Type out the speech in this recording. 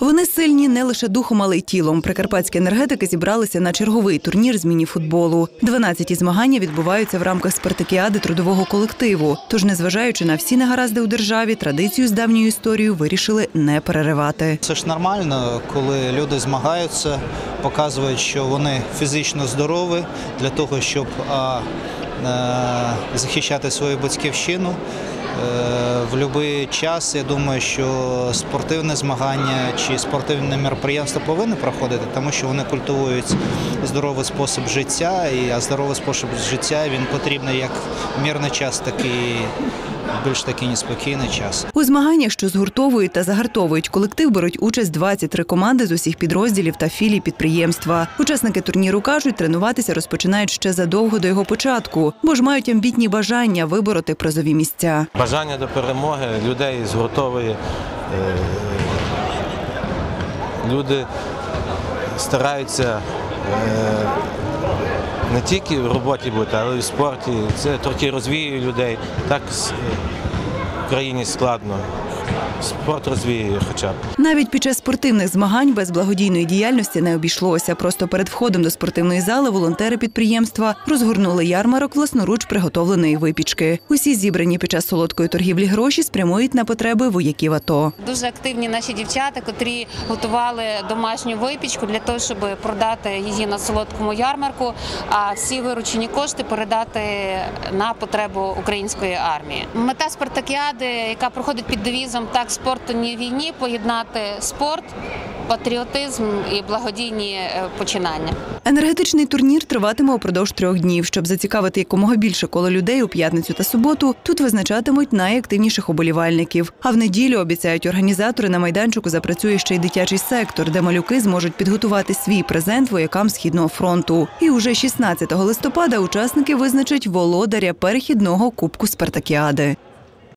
Вони сильні не лише духом, але й тілом. Прикарпатські енергетики зібралися на черговий турнір з міні-футболу. 12 змагання відбуваються в рамках спартакіади трудового колективу. Тож, незважаючи на всі негаразди у державі, традицію з давньою історією вирішили не переривати. Це ж нормально, коли люди змагаються, показують, що вони фізично здорові для того, щоб е, захищати свою батьківщину. Е, В будь-який час я думаю, що спортивне змагання чи спортивне мероприємство повинні проходити, тому що вони культивують здоровий спосіб життя, а здоровий спосіб життя він потрібний як мирний час, так і більш такий неспокійний час. У змаганнях, що згуртовують та загартовують колектив, беруть участь 23 команди з усіх підрозділів та філій підприємства. Учасники турніру кажуть, тренуватися розпочинають ще задовго до його початку, бо ж мають амбітні бажання вибороти призові місця. Бажання до перемоги людей згуртовує. Е, Люди стараються е, не тільки в роботі бути, але й в спорті. Це трохи розвіює людей. Так в країні складно. Спорт розвіює хоча б. Навіть під час спортивних змагань без благодійної діяльності не обійшлося. Просто перед входом до спортивної зали волонтери підприємства розгорнули ярмарок власноруч приготовленої випічки. Усі зібрані під час солодкої торгівлі гроші спрямують на потреби вояків АТО. Дуже активні наші дівчата, котрі готували домашню випічку для того, щоб продати її на солодкому ярмарку. А всі виручені кошти передати на потребу української армії. Мета спартакіади, яка проходить під девізом так спорту ні війні, поєднати спорт, патріотизм і благодійні е, починання. Енергетичний турнір триватиме упродовж трьох днів. Щоб зацікавити якомога більше коло людей у п'ятницю та суботу, тут визначатимуть найактивніших оболівальників. А в неділю обіцяють організатори на майданчику запрацює ще й дитячий сектор, де малюки зможуть підготувати свій презент воякам східного фронту. І уже 16 листопада учасники визначать володаря перехідного кубку Спартакіади.